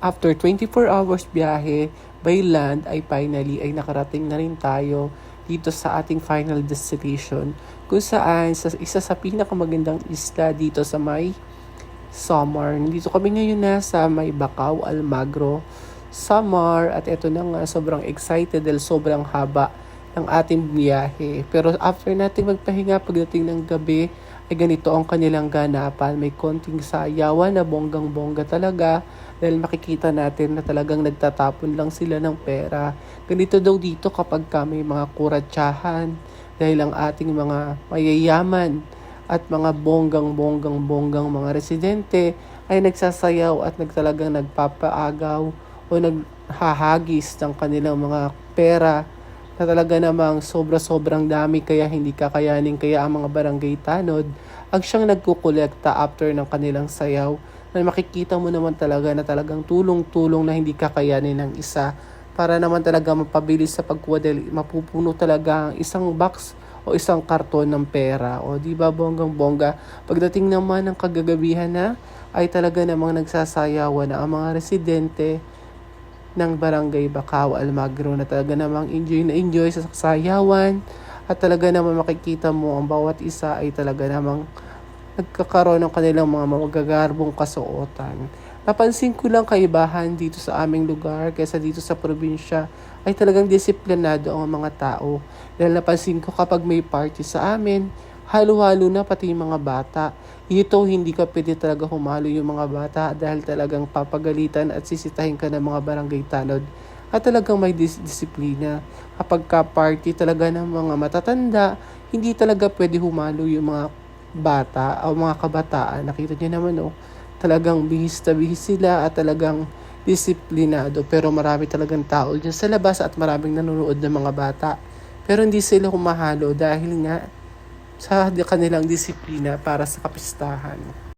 after 24 hours biyahe by land ay finally ay nakarating na rin tayo dito sa ating final destination kung saan sa isa sa pinakamagandang isla dito sa may Samar. Nandito kami ngayon na sa may Bacau, Almagro, Samar at eto na nga sobrang excited dahil sobrang haba ng ating biyahe. Pero after natin magpahinga pagdating ng gabi ay ganito ang kanilang ganapan. May konting sayawan na bonggang-bongga talaga dahil makikita natin na talagang nagtatapon lang sila ng pera. Ganito daw dito kapag ka may mga kuratsahan dahil ang ating mga mayayaman at mga bonggang-bonggang-bonggang mga residente ay nagsasayaw at nagtalagang nagpapaagaw o naghahagis ng kanilang mga pera na talaga namang sobra-sobrang dami kaya hindi kakayanin kaya ang mga barangay tanod ang siyang nagkukolekta after ng kanilang sayaw na makikita mo naman talaga na talagang tulong-tulong na hindi kakayanin ng isa para naman talaga mapabilis sa pagkuha dahil mapupuno talaga ang isang box o isang karton ng pera. O di ba bonggang bongga? Pagdating naman ng kagagabihan na ay talaga namang nagsasayawan na ang mga residente ng barangay Bacau, Almagro na talaga namang enjoy na enjoy sa sayawan at talaga namang makikita mo ang bawat isa ay talaga namang nagkakaroon ng kanilang mga magagarbong kasuotan. Napansin ko lang kaibahan dito sa aming lugar kaysa dito sa probinsya ay talagang disiplinado ang mga tao. Dahil napansin ko kapag may party sa amin, halo-halo na pati mga bata. Ito hindi ka pwede talaga humalo yung mga bata dahil talagang papagalitan at sisitahin ka ng mga barangay tanod at talagang may dis- disiplina. Kapag ka party talaga ng mga matatanda, hindi talaga pwede humalo yung mga bata o mga kabataan. Nakita niyo naman oh, talagang bihis na bihis sila at talagang disiplinado. Pero marami talagang tao dyan sa labas at maraming nanonood ng mga bata. Pero hindi sila humahalo dahil nga sa kanilang disiplina para sa kapistahan.